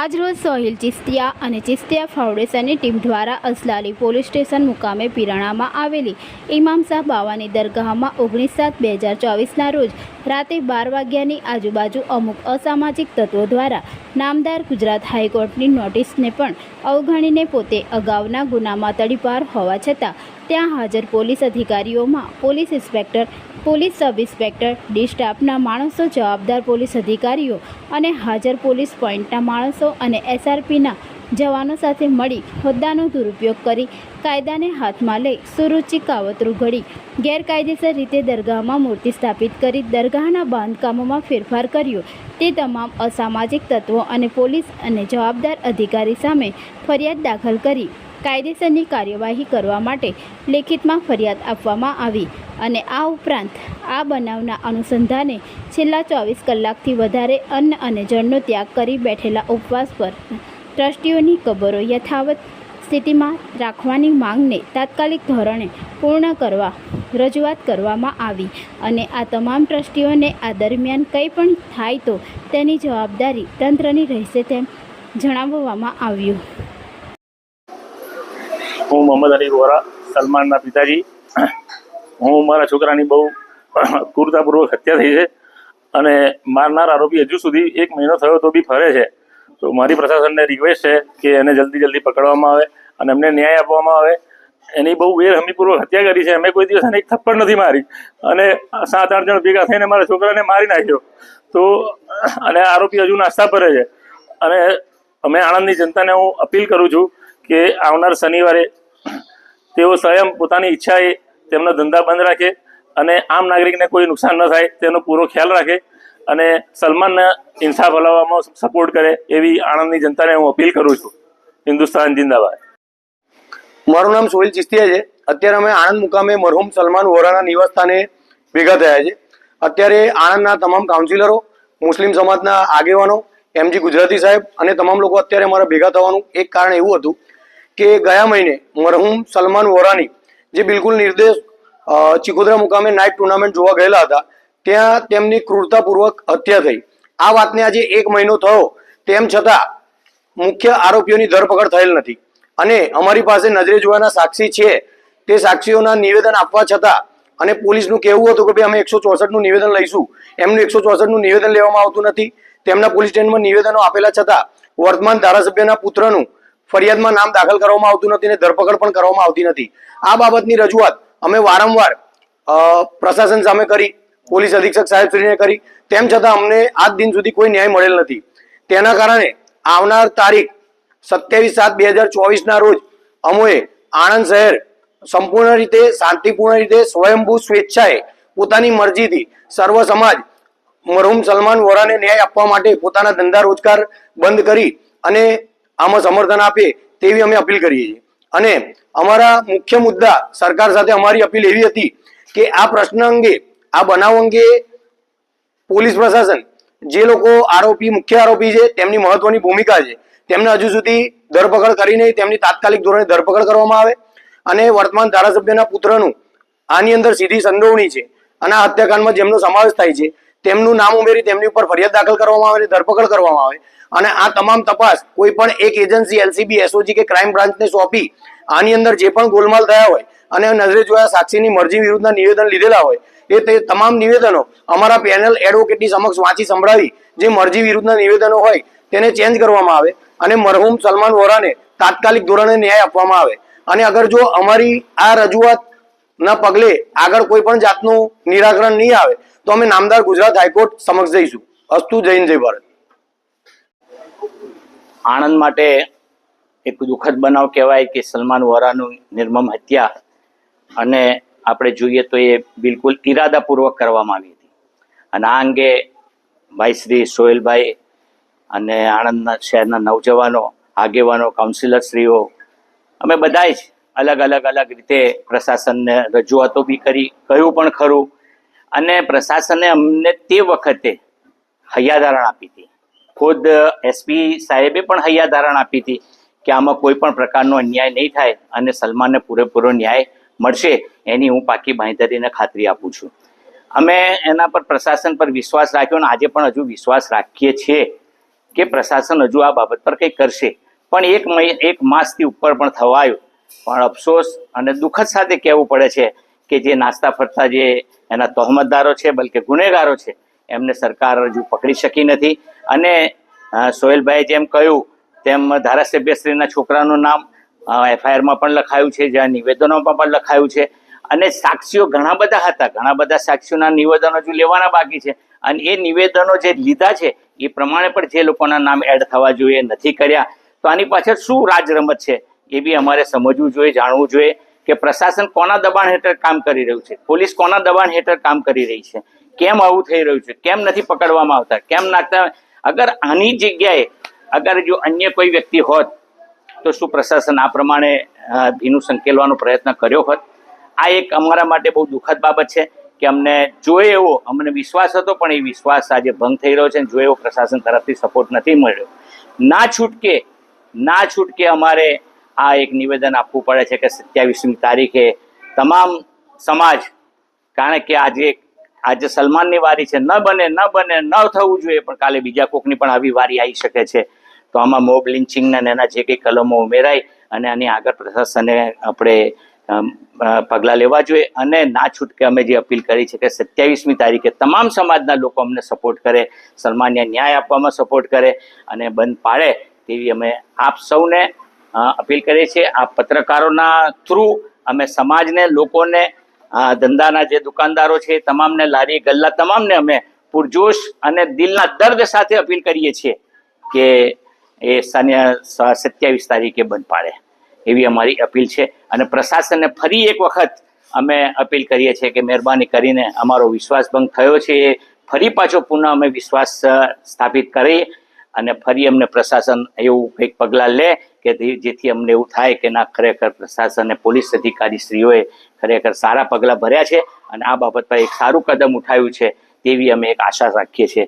આજરોજ સોહિલ ચિસ્તિયા અને ચિસ્તિયા ફાઉન્ડેશનની ટીમ દ્વારા અસલાલી પોલીસ સ્ટેશન મુકામે પિરાણામાં આવેલી ઇમામ શાહ બાવાની દરગાહમાં ઓગણીસ સાત બે હજાર ચોવીસના રોજ રાતે બાર વાગ્યાની આજુબાજુ અમુક અસામાજિક તત્વો દ્વારા નામદાર ગુજરાત હાઈકોર્ટની નોટિસને પણ અવગણીને પોતે અગાઉના ગુનામાં તડીપાર હોવા છતાં ત્યાં હાજર police અધિકારીઓમાં police inspector police sub inspector D માણસો, જવાબદાર પોલીસ અધિકારીઓ અને હાજર પોલીસ પોઈન્ટના માણસો અને એસઆરપીના જવાનો સાથે મળી હોદ્દાનો દુરુપયોગ કરી કાયદાને હાથમાં લઈ સુરુચિ કાવતરું ઘડી. ગેરકાયદેસર રીતે દરગાહમાં મૂર્તિ સ્થાપિત કરી દરગાહના બાંધકામોમાં ફેરફાર કર્યો. તે તમામ અસામાજિક તત્વો અને પોલીસ અને જવાબદાર અધિકારી સામે ફરિયાદ દાખલ કરી. કાયદેસરની કાર્યવાહી કરવા માટે લેખિતમાં ફરિયાદ આપવામાં આવી અને આ ઉપરાંત આ બનાવના અનુસંધાને છેલ્લા ચોવીસ કલાકથી વધારે અન્ન અને જળનો ત્યાગ કરી બેઠેલા ઉપવાસ પર ટ્રસ્ટીઓની કબરો યથાવત સ્થિતિમાં રાખવાની માંગને તાત્કાલિક ધોરણે પૂર્ણ કરવા રજૂઆત કરવામાં આવી અને આ તમામ ટ્રસ્ટીઓને આ દરમિયાન કંઈ પણ થાય તો તેની જવાબદારી તંત્રની રહેશે તેમ જણાવવામાં આવ્યું. હું મોહમ્મદ અલી વોરા, સલમાનના પિતાજી. હું મારા છોકરાની બહુ ક્રૂરતાપૂર્વક હત્યા થઈ છે અને મારનાર આરોપી હજુ સુધી એક મહિનો થયો તો બી ફરે છે. તો મારી પ્રશાસનને રિક્વેસ્ટ છે કે એને જલ્દી જલ્દી પકડવામાં આવે અને એમને ન્યાય આપવામાં આવે. એની બહુ વેરહમીપૂર્વક હત્યા કરી છે. અમે કોઈ દિવસ એને એક થપ્પડ નથી મારી. અને સાત આઠ જણ ભેગા થઈને મારા છોકરાને મારી નાખ્યો. તો અને આરોપી હજુ નાસ્તા ભરે છે. અને અમે આણંદની જનતાને હું અપીલ કરું છું કે આવનાર શનિવારે તેઓ સ્વયં પોતાની ઈચ્છાએ તેમનો ધંધા બંધ રાખે અને આમ નાગરિકને કોઈ નુકસાન ન થાય તેનો પૂરો ખ્યાલ રાખે અને સલમાનને ઇન્સાફ હલાવવામાં સપોર્ટ કરે એવી આણંદની જનતાને હું અપીલ કરું છું. હિન્દુસ્તાન જિંદાબાદ. મારું નામ સોહિલ ચિસ્તિયા છે. અત્યારે અમે આણંદ મુકામે મરહુમ સલમાન વોરાના નિવાસસ્થાને ભેગા થયા છે. અત્યારે આણંદના તમામ કાઉન્સિલરો મુસ્લિમ સમાજના આગેવાનો એમજી ગુજરાતી સાહેબ અને તમામ લોકો અત્યારે અમારા ભેગા થવાનું એક કારણ એવું હતું કે ગયા મહિને મરહુમ સલમાન વોરાની જે બિલકુલ નિર્દેશ ચિકોદરા મુકામે નાઇટ ટુર્નામેન્ટ જોવા ગયેલા હતા, ત્યાં તેમની ક્રૂરતાપૂર્વક હત્યા થઈ. આ વાતને આજે એક મહિનો થયો, તેમ છતાં મુખ્ય આરોપીઓની ધરપકડ થયેલ નથી. અને અમારી પાસે નજરે જોવાના સાક્ષી છે, તે સાક્ષીઓના નિવેદન આપવા છતાં અને પોલીસનું કહેવું હતું કે ભાઈ, અમે એકસો ચોસઠનું નિવેદન લઈશું. એમનું એકસો ચોસઠનું નિવેદન લેવામાં આવતું નથી. તેમના પોલીસ સ્ટેશનમાં નિવેદનો આપેલા છતાં વર્તમાન ધારાસભ્યના પુત્રનું ફરિયાદમાં નામ દાખલ કરવામાં આવતું નથી અને ધરપકડ પણ કરવામાં આવતી નથી. આ બાબતની રજૂઆત અમે વારંવાર પ્રશાસન સામે કરી, પોલીસ અધિક્ષક સાહેબશ્રીને કરી. તેમ છતાં અમને આજ દિન સુધી કોઈ ન્યાય મળેલ નથી. તેના કારણે આવનાર તારીખ સત્યાવીસ સાત બે હજાર ચોવીસના રોજ અમોએ આણંદ શહેર સંપૂર્ણ રીતે, શાંતિપૂર્ણ રીતે, સ્વયંભૂ સ્વેચ્છાએ પોતાની મરજીથી સર્વ સમાજ, મરહુમ સલમાન વોરાને ન્યાય આપવા માટે પોતાના ધંધા રોજગાર બંધ કરી અને આમાં સમર્થન આપે તેવી અમે અપીલ કરીએ છીએ. અને અમારા મુખ્ય મુદ્દા સરકાર સાથે અમારી અપીલ એવી હતી કે આ પ્રશ્ન અંગે, આ બનાવ અંગે પોલીસ પ્રશાસન, જે લોકો આરોપી, મુખ્ય આરોપી છે, તેમની મહત્વની ભૂમિકા છે. તેમને હજુ સુધી ધરપકડ કરીને તેમની તાત્કાલિક ધોરણે ધરપકડ કરવામાં આવે. અને વર્તમાન ધારાસભ્યના પુત્રનું આની અંદર સીધી સંડોવણી છે. અને આ હત્યાકાંડમાં જેમનો સમાવેશ થાય છે, તેમનું નામ ઉમેરી તેમની ઉપર ફરિયાદ દાખલ કરવામાં આવે અને ધરપકડ કરવામાં આવે. અને આ તમામ તપાસ કોઈ પણ એક એજન્સી, એલસીબી, એસઓજી કે ક્રાઇમ બ્રાન્ચને સોંપી, આની અંદર જે પણ ગોલમાલ થયા હોય અને નજરે જોયા સાક્ષીની મરજી વિરુદ્ધના નિવેદન લીધેલા હોય, એ તે તમામ નિવેદનો અમારા પેનલ એડવોકેટની સમક્ષ વાંચી સંભળાવી, જે મરજી વિરુદ્ધના નિવેદનો હોય, તેને ચેન્જ કરવામાં આવે અને મરહુમ સલમાન વોરાને તાત્કાલિક ધોરણે ન્યાય આપવામાં આવે. અને અગર જો અમારી આ રજૂઆત ના પગલે આગળ કોઈ પણ જાતનું નિરાકરણ નહીં આવે, તો અમે નામદાર ગુજરાત હાઈકોર્ટ સમક્ષ જઈશું. અસ્તુ જૈન જય ભારત. આણંદ માટે એક દુઃખદ બનાવ કહેવાય કે સલમાન વોરાનું નિર્મમ હત્યા. અને આપણે જોઈએ તો એ બિલકુલ ઈરાદાપૂર્વક કરવામાં આવી હતી. અને આ અંગે ભાઈ શ્રી સોહેલભાઈ અને આણંદના શહેરના નવજવાનો, આગેવાનો કાઉન્સિલરશ્રીઓ અમે બધાય જ અલગ અલગ અલગ રીતે પ્રશાસનને રજૂઆતો બી કરી, કહ્યું પણ ખરું. અને પ્રશાસને અમને તે વખતે હૈયાધારણ આપી હતી. ખુદ એસપી સાહેબે પણ હૈયાધારણ આપી હતી કે આમાં કોઈ પણ પ્રકારનો અન્યાય નહીં થાય અને સલમાનને પૂરેપૂરો ન્યાય મળશે, એની હું પાકી બાંહેધરીને ખાતરી આપું છું. અમે એના પર પ્રશાસન પર વિશ્વાસ રાખ્યો અને આજે પણ હજુ વિશ્વાસ રાખીએ છીએ કે પ્રશાસન હજુ આ બાબત પર કંઈ કરશે. પણ એક એક માસથી ઉપર પણ થવાયું. પણ અફસોસ અને દુઃખદ સાથે કહેવું પડે છે કે જે નાસ્તા ફરતા જે એના તહોમતદારો છે, બલકે ગુનેગારો છે એમને સરકાર હજુ પકડી શકી નથી. અને સોહેલભાઈએ જેમ કહ્યું, તેમ ધારાસભ્યશ્રીના છોકરાનું નામ એફઆઈઆરમાં પણ લખાયું છે, જ્યાં નિવેદનોમાં પણ લખાયું છે. અને સાક્ષીઓ ઘણા બધા હતા. ઘણા બધા સાક્ષીઓના નિવેદનો હજુ લેવાના બાકી છે. અને એ નિવેદનો જે લીધા છે, એ પ્રમાણે પણ જે લોકોના નામ એડ થવા જોઈએ, નથી કર્યા. તો આની પાછળ શું રાજરમત છે, એ બી અમારે સમજવું જોઈએ, જાણવું જોઈએ કે પ્રશાસન કોના દબાણ હેઠળ કામ કરી રહ્યું છે? પોલીસ કોના દબાણ હેઠળ કામ કરી રહી છે? કેમ આવું થઈ રહ્યું છે? કેમ નથી પકડવામાં આવતા? કેમ નાખતા? અગર આની જગ્યાએ અગર જો અન્ય કોઈ વ્યક્તિ હોત, તો શું પ્રશાસન આ પ્રમાણે ભીનું સંકેલવાનો પ્રયત્ન કર્યો હોત? આ એક અમારા માટે બહુ દુઃખદ બાબત છે કે અમને જોઈએ એવો, અમને વિશ્વાસ હતો, પણ એ વિશ્વાસ આજે ભંગ થઈ રહ્યો છે જોઈએ એવો પ્રશાસન તરફથી સપોર્ટ નથી મળ્યો. ના છૂટકે ના છૂટકે અમારે આ એક નિવેદન આપવું પડે છે કે સત્યાવીસમી તારીખે તમામ સમાજ, કારણ કે આજે આજે સલમાનની વારી છે, ન બને ન બને, ન થવું જોઈએ, પણ કાલે બીજા કોકની પણ આવી વારી આવી શકે છે. તો આમાં મોબ લિન્ચિંગના એના જે કંઈ કલમો ઉમેરાય અને આની આગળ પ્રશાસને આપણે પગલાં લેવા જોઈએ. અને ના છૂટકે અમે જે અપીલ કરી છે કે સત્યાવીસમી તારીખે તમામ સમાજના લોકો અમને સપોર્ટ કરે, સલમાનને ન્યાય આપવામાં સપોર્ટ કરે અને બંધ પાડે તેવી અમે આપ સૌને અપીલ કરીએ છીએ. આ પત્રકારોના થ્રુ અમે સમાજને, લોકોને અ, ધંધાના જે દુકાનદારો છે તમામને લારી ગલ્લા તમામને અમે પુરજોશ અને દિલના દર્દ સાથે અપીલ કરીએ છીએ કે એ સત્યાવીસ તારીખે બંધ પાડે. એવી અમારી અપીલ છે અને પ્રશાસનને ફરી એક વખત અમે અપીલ કરીએ છીએ કે મહેરબાની કરીને અમારો વિશ્વાસ ભંગ થયો છે. એ ફરી પાછો પુનઃ અમે વિશ્વાસ સ્થાપિત કરી અને ફરી અમને પ્રશાસન એવું કંઈક પગલાં લે કે જેથી અમને એવું થાય કે ના, ખરેખર પ્રશાસન પોલીસ અધિકારીશ્રીઓએ ખરેખર સારા પગલાં ભર્યા છે અને આ બાબત પર એક સારું કદમ ઉઠાવ્યું છે તેવી અમે એક આશા રાખીએ છીએ.